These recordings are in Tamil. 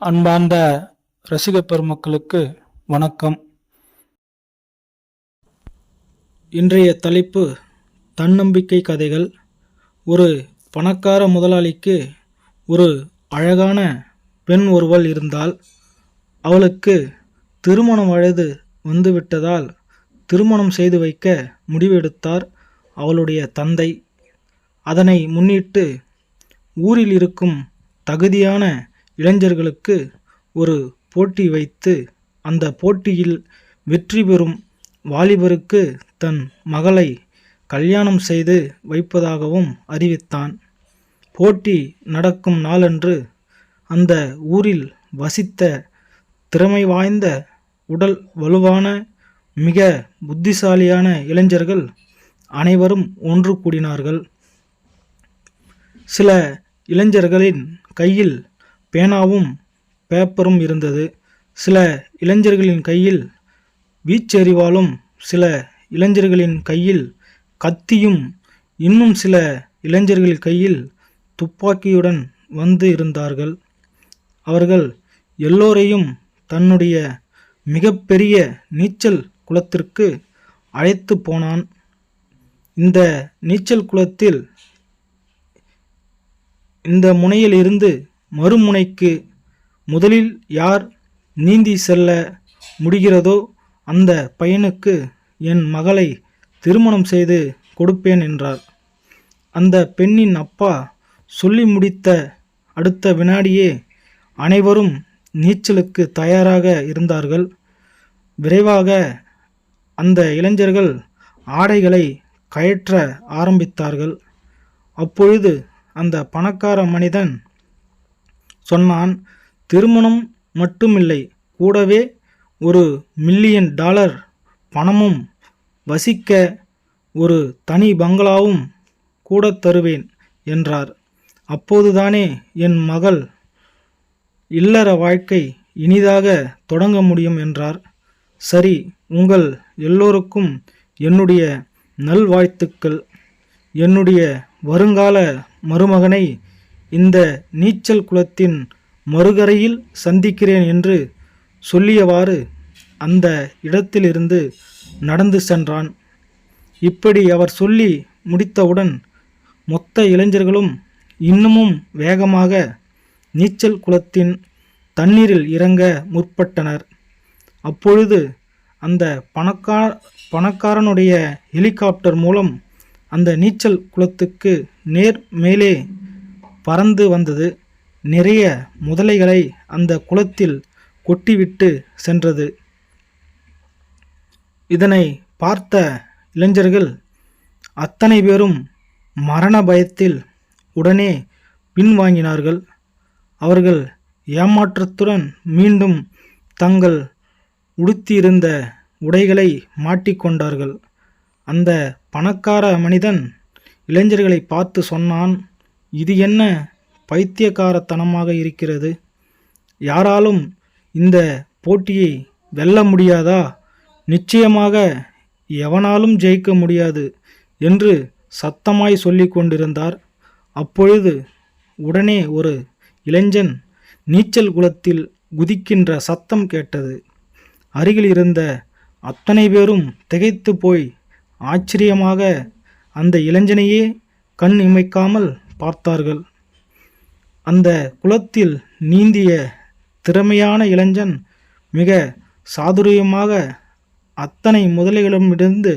அன்பார்ந்த ரசிக பெருமக்களுக்கு வணக்கம். இன்றைய தலைப்பு தன்னம்பிக்கை கதைகள். ஒரு பணக்கார முதலாளிக்கு ஒரு அழகான பெண் ஒருவள் இருந்தால் அவளுக்கு திருமண வயது வந்துவிட்டதால் திருமணம் செய்து வைக்க முடிவெடுத்தார் அவளுடைய தந்தை. அதனை முன்னிட்டு ஊரில் இருக்கும் தகுதியான இளைஞர்களுக்கு ஒரு போட்டி வைத்து அந்த போட்டியில் வெற்றி பெறும் வாலிபருக்கு தன் மகளை கல்யாணம் செய்து வைப்பதாகவும் அறிவித்தான். போட்டி நடக்கும் நாளன்று அந்த ஊரில் வசித்த திறமை வாய்ந்த உடல் வலுவான மிக புத்திசாலியான இளைஞர்கள் அனைவரும் ஒன்று கூடினார்கள். சில இளைஞர்களின் கையில் பேனாவும் பேப்பரும் இருந்தது. சில இளைஞர்களின் கையில் வீச்செறிவாலும் சில இளைஞர்களின் கையில் கத்தியும் இன்னும் சில இளைஞர்கள் கையில் துப்பாக்கியுடன் வந்து இருந்தார்கள். அவர்கள் எல்லோரையும் தன்னுடைய மிகப்பெரிய நீச்சல் குளத்திற்கு அழைத்து போனான். இந்த நீச்சல் குளத்தில் இந்த முனையிலிருந்து மறுமுனைக்கு முதலில் யார் நீந்தி செல்ல முடிகிறதோ அந்த பையனுக்கு என் மகளை திருமணம் செய்து கொடுப்பேன் என்றார். அந்த பெண்ணின் அப்பா சொல்லி முடித்த அடுத்த வினாடியே அனைவரும் நீச்சலுக்கு தயாராக இருந்தார்கள். விரைவாக அந்த இளைஞர்கள் ஆடைகளை கயற்ற ஆரம்பித்தார்கள். அப்பொழுது அந்த பணக்கார மனிதன் சொன்னான் திருமணம் மட்டுமில்லை கூடவே ஒரு மில்லியன் டாலர் பணமும் வசிக்க ஒரு தனி பங்களாவும் கூட தருவேன் என்றார். அப்போதுதானே என் மகள் இல்லற வாழ்க்கை இனிதாக தொடங்க முடியும் என்றார். சரி உங்கள் எல்லோருக்கும் என்னுடைய நல்வாழ்த்துக்கள். என்னுடைய வருங்கால மருமகனை இந்த நீச்சல் குளத்தின் மறுகரையில் சந்திக்கிறேன் என்று சொல்லியவாறு அந்த இடத்திலிருந்து நடந்து சென்றான். இப்படி அவர் சொல்லி முடித்தவுடன் மொத்த இளைஞர்களும் இன்னமும் வேகமாக நீச்சல் குளத்தின் தண்ணீரில் இறங்க முற்பட்டனர். அப்பொழுது அந்த பணக்கா பணக்காரனுடைய ஹெலிகாப்டர் மூலம் அந்த நீச்சல் குளத்துக்கு நேர் மேலே பறந்து வந்தது. நிறைய முதலைகளை அந்த குளத்தில் கொட்டிவிட்டு சென்றது. இதனை பார்த்த இளைஞர்கள் அத்தனை பேரும் மரண பயத்தில் உடனே பின்வாங்கினார்கள் அவர்கள் ஏமாற்றத்துடன் மீண்டும் தங்கள் உடுத்தியிருந்த உடைகளை மாட்டிக்கொண்டார்கள் அந்த பணக்கார மனிதன் இளைஞர்களை பார்த்து சொன்னான் இது என்ன பைத்தியக்காரத்தனமாக இருக்கிறது? யாராலும் இந்த போட்டியை வெல்ல முடியாதா? நிச்சயமாக எவனாலும் ஜெயிக்க முடியாது என்று சத்தமாய் சொல்லி கொண்டிருந்தார். அப்பொழுது உடனே ஒரு இளைஞன் நீச்சல் குளத்தில் குதிக்கின்ற சத்தம் கேட்டது. அருகில் இருந்த அத்தனை பேரும் திகைத்து போய் ஆச்சரியமாக அந்த இளைஞனையே கண் இமைக்காமல் பார்த்தார்கள். அந்த குளத்தில் நீந்திய திறமையான இளைஞன் மிக சாதுரியமாக அத்தனை முதலைகளிடமிருந்து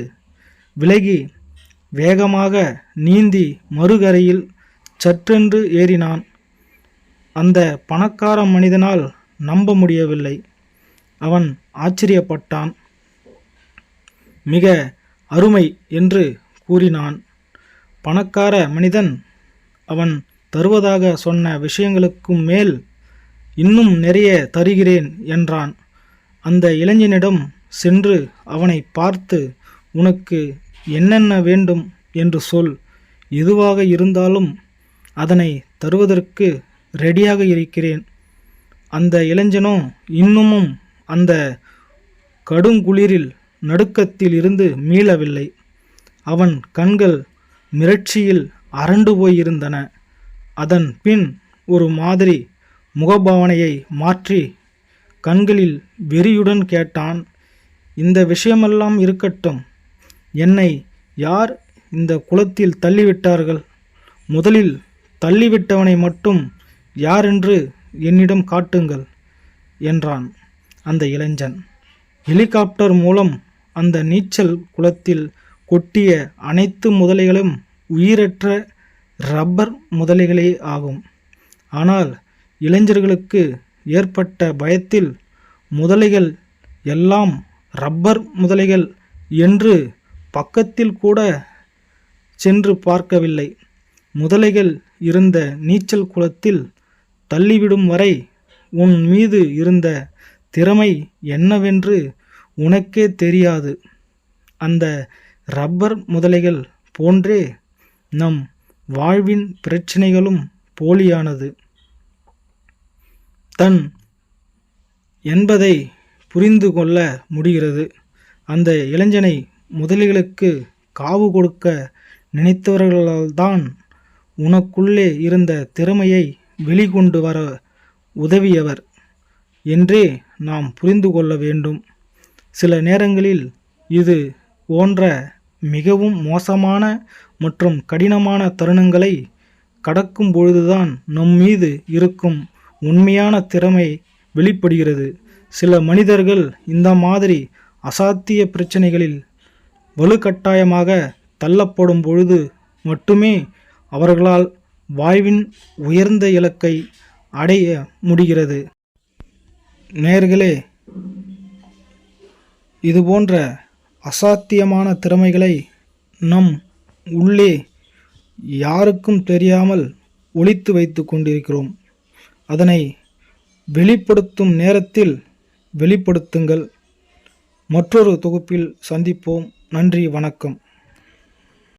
விலகி வேகமாக நீந்தி மறுகரையில் சற்றென்று ஏறினான். அந்த பணக்கார மனிதனால் நம்ப முடியவில்லை. அவன் ஆச்சரியப்பட்டான். மிக அருமை என்று கூறினான். பணக்கார மனிதன் அவன் தருவதாக சொன்ன விஷயங்களுக்கும் மேல் இன்னும் நிறைய தருகிறேன் என்றான். அந்த இளைஞனிடம் சென்று அவனை பார்த்து உனக்கு என்னென்ன வேண்டும் என்று சொல். எதுவாக இருந்தாலும் அதனை தருவதற்கு ரெடியாக இருக்கிறேன். அந்த இளைஞனோ இன்னமும் அந்த கடுங்குளிரில் நடுக்கத்தில் இருந்து மீளவில்லை. அவன் கண்கள் மிரட்சியில் அரண்டு போயிருந்தன. அதன் பின் ஒரு மாதிரி முகபாவனையை மாற்றி கண்களில் வெறியுடன் கேட்டான் இந்த விஷயமெல்லாம் இருக்கட்டும். என்னை யார் இந்த குளத்தில் தள்ளிவிட்டார்கள்? முதலில் தள்ளிவிட்டவனை மட்டும் யாரென்று என்னிடம் காட்டுங்கள் என்றான் அந்த இளைஞன். ஹெலிகாப்டர் மூலம் அந்த நீச்சல் குளத்தில் கொட்டிய அனைத்து முதலைகளும் உயிரற்ற ரப்பர் முதலைகளே ஆகும். ஆனால் இளைஞர்களுக்கு ஏற்பட்ட பயத்தில் முதலைகள் எல்லாம் ரப்பர் முதலைகள் என்று பக்கத்தில் கூட சென்று பார்க்கவில்லை. முதலைகள் இருந்த நீச்சல் குளத்தில் தள்ளிவிடும் வரை உன் மீது இருந்த திறமை என்னவென்று உனக்கே தெரியாது. அந்த ரப்பர் முதலைகள் போன்றே நம் வாழ்வின் பிரச்சனைகளும் போலியானது. தன் என்பதை புரிந்து கொள்ள முடிகிறது. அந்த இளைஞனை முதலிகளுக்கு காவு கொடுக்க நினைத்தவர்களால்தான் உனக்குள்ளே இருந்த திறமையை வெளிக்கொண்டு வர உதவியவர். என்றே நாம் புரிந்து கொள்ள வேண்டும். சில நேரங்களில் இது போன்ற மிகவும் மோசமான மற்றும் கடினமான தருணங்களை கடக்கும் பொழுதுதான் நம் மீது இருக்கும் உண்மையான திறமை வெளிப்படுகிறது. சில மனிதர்கள் இந்த மாதிரி அசாத்திய பிரச்சனைகளில் வலுக்கட்டாயமாக தள்ளப்படும் பொழுது மட்டுமே அவர்களால் வாழ்வின் உயர்ந்த இலக்கை அடைய முடிகிறது. நேர்களே இதுபோன்ற அசாத்தியமான திறமைகளை நம் உள்ளே யாருக்கும் தெரியாமல் ஒழித்து வைத்து கொண்டிருக்கிறோம். அதனை வெளிப்படுத்தும் நேரத்தில் வெளிப்படுத்துங்கள். மற்றொரு தொகுப்பில் சந்திப்போம். நன்றி வணக்கம்.